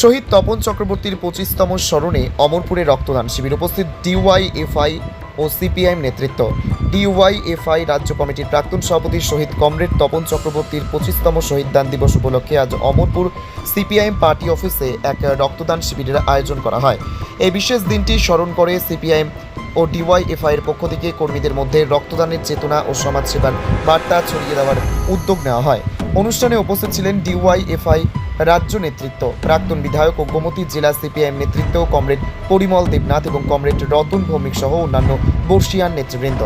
শহীদ তপন চক্রবর্তীর পঁচিশতম স্মরণে অমরপুরে রক্তদান শিবির। উপস্থিত ডিওয়াইএফআই ও সিপিআইএম নেতৃত্ব। ডিওয়াইএফআই রাজ্য কমিটির প্রাক্তন সভাপতি শহীদ কমরেড তপন চক্রবর্তীর পঁচিশতম শহীদ দান দিবস উপলক্ষে আজ অমরপুর সিপিআইএম পার্টি অফিসে এক রক্তদান শিবিরের আয়োজন করা হয়। এই বিশেষ দিনটি স্মরণ করে সিপিআইএম ও ডিওয়াইএফআই এর পক্ষ থেকে কর্মীদের মধ্যে রক্তদানের চেতনা ও সমাজসেবার বার্তা ছড়িয়ে দেওয়ার উদ্যোগ নেওয়া হয়। অনুষ্ঠানে উপস্থিত ছিলেন ডিওয়াইএফআই রাজ্য নেতৃত্ব। প্রাক্তন বিধায়ক ও গোমতী জেলা সিপিআইএম নেতৃত্ব কমরেড পরিমল দেবনাথ এবং কমরেড রতন ভৌমিক সহ অন্যান্য বর্ষিয়ান নেতৃবৃন্দ।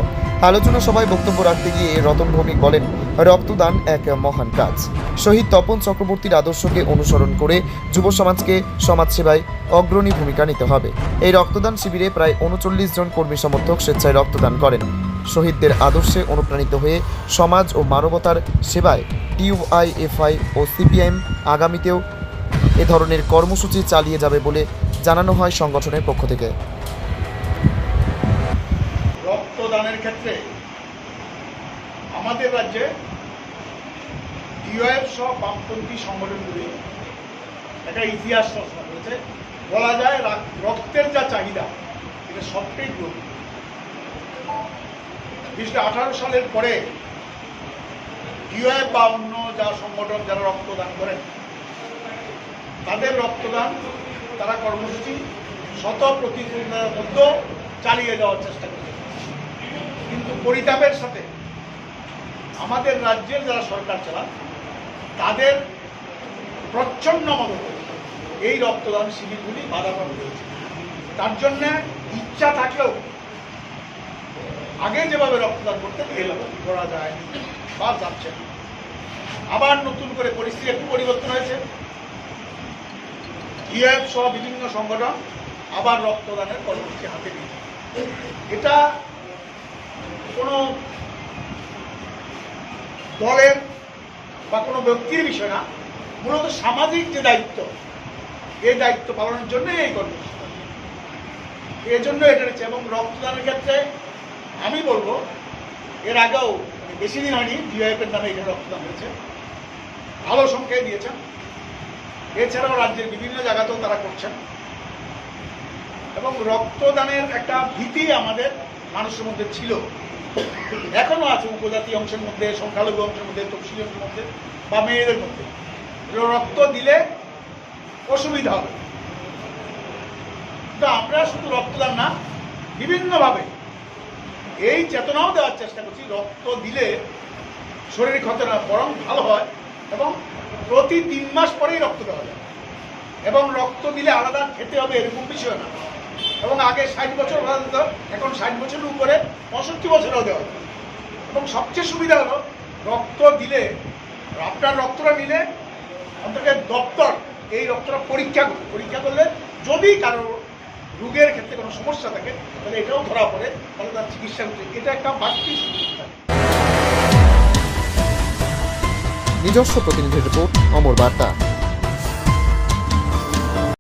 আলোচনা সভায় বক্তব্য রাখতে গিয়ে রতন ভৌমিক বলেন, রক্তদান এক মহান কাজ। শহীদ তপন চক্রবর্তীর আদর্শকে অনুসরণ করে যুব সমাজকে সমাজসেবায় অগ্রণী ভূমিকা নিতে হবে। এই রক্তদান শিবিরে প্রায় উনচল্লিশ জন কর্মী সমর্থক স্বেচ্ছায় রক্তদান করেন। শহীদদের আদর্শে অনুপ্রাণিত হয়ে সমাজ ও মানবতার সেবায় টিউআইএফআই ও সিপিআইএম আগামীতেও এ ধরনের কর্মসূচি চালিয়ে যাবে বলে জানানো হয় সংগঠনের পক্ষ থেকে। রক্তদানের ক্ষেত্রে আমাদের রাজ্যে ডিওএফ সহ বামপন্থী সংগঠনগুলি একটা ইতিহাস রচনা করেছে। বলা যায় রক্তের যা চাহিদা, এটা সবটাই পূরণ বিশটা আঠারো সালের পরে ডিওএফ বা অন্য যা সংগঠন যারা রক্তদান করেন, তাদের রক্তদান, তারা কর্মসূচি শত প্রতিকূলতার মধ্যেও চালিয়ে যাওয়ার চেষ্টা করেছে। কিন্তু পরিতাপের সাথে আমাদের রাজ্যের যারা সরকার চালান, তাদের প্রচ্ছন্ন মদতে এই রক্তদান শিবিরগুলি বাধাপ্রাপ্ত হয়েছে। তার জন্য ইচ্ছা থাকলেও আগে যেভাবে রক্তদান করতে এভাবে করা যায় বা যাচ্ছে। আবার নতুন করে পরিস্থিতি একটু পরিবর্তন হয়েছে। ইএফ সহ বিভিন্ন সংগঠন আবার রক্তদানের কর্মসূচি হাতে নিয়েছে। এটা কোনো দলের বা কোনো ব্যক্তির বিষয় না, মূলত সামাজিক যে দায়িত্ব এই দায়িত্ব পালনের জন্য এই কর্মসূচি এই জন্য এটা রয়েছে এবং রক্তদানের ক্ষেত্রে আমি বলব, এর আগেও বেশি দিন হয়নি ডিওএফের নামে এখানে রক্তদান হয়েছে। ভালো সংখ্যায় দিয়েছেন। এছাড়াও রাজ্যের বিভিন্ন জায়গাতেও তারা করছেন। এবং রক্তদানের একটা ভীতি আমাদের মানুষের মধ্যে ছিল। এখনও আছে উপজাতি অংশের মধ্যে, সংখ্যালঘু অংশের মধ্যে, তফসিলি অংশের মধ্যে, বা মেয়েদের মধ্যে। রক্ত দিলে অসুবিধা হবে। তো আমরা শুধু রক্তদান না, বিভিন্নভাবে এই চেতনাও দেওয়ার চেষ্টা করছি। রক্ত দিলে শরীর ক্ষত না বরং ভালো হয় এবং প্রতি তিন মাস পরেই রক্ত দেওয়া যায়। এবং রক্ত দিলে আলাদা খেতে হবে এরকম বিষয় না। এবং আগে ষাট বছর ভাড়া দিত এখন ষাট বছরের উপরে পঁয়ষট্টি বছরেও দেওয়া এবং সবচেয়ে সুবিধা হলো, রক্ত দিলে আপনার রক্তটা নিলে অন্তত দপ্তর এই রক্তটা পরীক্ষা করবে পরীক্ষা করলে যদি কারও রোগের ক্ষেত্রে কোনো সমস্যা থাকে, তাহলে এটাও ধরা পড়ে তাহলে তার চিকিৎসা হচ্ছে। এটা একটা বাড়তি নিজস্ব প্রতিনিধি রিপোর্ট, অমর বার্তা।